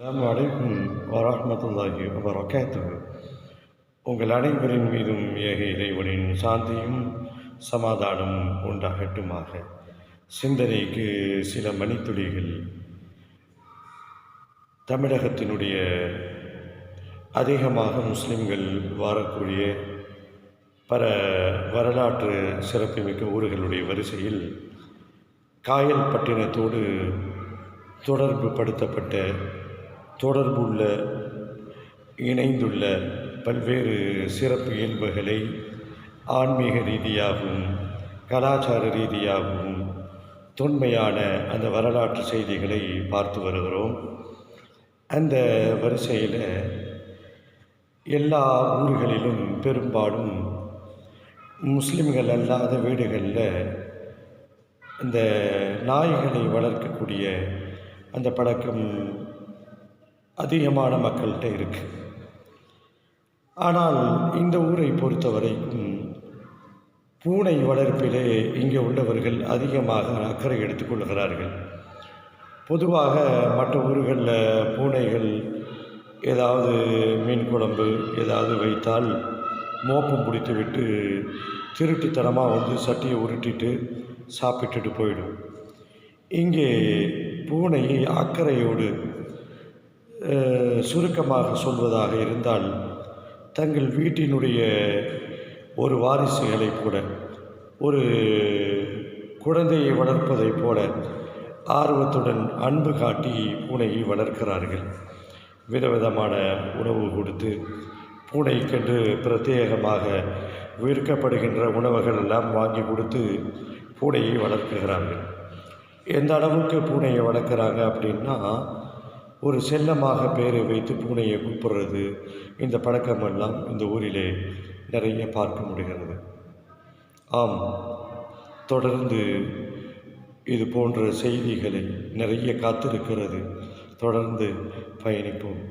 அஸ்ஸலாமு அலைக்கும் வரஹ்மத்துல்லாஹி வபரகாத்துஹு. உங்கள் அனைவரின் மீதும் ஏக இறைவனின் சாந்தியும் சமாதானமும் உண்டாகட்டுமாக. சிந்தனைக்கு சில மணித்துளிகள். தமிழகத்தினுடைய அதிகமாக முஸ்லிம்கள் வாழக்கூடிய பல வரலாற்று சிறப்புமிக்க ஊர்களுடைய வரிசையில் காயல் பட்டினத்தோடு தொடர்பு படுத்தப்பட்ட தொடர்புள்ள இணைந்துள்ள பல்வேறு சிறப்பு இயல்புகளை ஆன்மீக ரீதியாகவும் கலாச்சார ரீதியாகவும் தொன்மையான அந்த வரலாற்று செய்திகளை பார்த்து வருகிறோம். அந்த வரிசையில் எல்லா ஊர்களிலும் பெரும்பாலும் முஸ்லிம்கள் அல்லாத வீடுகளில் இந்த நாய்களை வளர்க்கக்கூடிய அந்த பழக்கம் அதிகமான மக்கள்கிட்ட இருக்குது ஆனால் இந்த ஊரை பொறுத்த வரைக்கும் பூனை வளர்ப்பிலே இங்கே உள்ளவர்கள் அதிகமாக அக்கறை எடுத்துக்கொள்கிறார்கள் பொதுவாக மற்ற ஊர்களில் பூனைகள் ஏதாவது மீன் குழம்பு ஏதாவது வைத்தால் மோப்பம் பிடித்துவிட்டு திருட்டுத்தனமாக வந்து சட்டியை உருட்டிட்டு சாப்பிட்டுட்டு போயிடும். இங்கே பூனை அக்கறையோடு சுருக்கமாக சொல்வதாக இருந்தால் தங்கள் வீட்டினுடைய ஒரு வாரிசுகளை கூட ஒரு குழந்தையை வளர்ப்பதைப் போல ஆர்வத்துடன் அன்பு காட்டி பூனையை வளர்க்கிறார்கள். விதவிதமான உணவு கொடுத்து பூனைக்கென்று பிரத்யேகமாக விற்கப்படுகின்ற உணவுகள் எல்லாம் வாங்கி கொடுத்து பூனையை வளர்க்குகிறார்கள் எந்த அளவுக்கு பூனையை வளர்க்குறாங்க அப்படின்னா ஒரு செல்லமாக பெயரை வைத்து பூனையை கூப்பிடுறது. இந்த பழக்கமெல்லாம் இந்த ஊரிலே நிறைய பார்க்க முடிகிறது. ஆம் தொடர்ந்து இது போன்ற செய்திகளை நிறைய காத்திருக்கிறது. தொடர்ந்து பயணிப்போம்.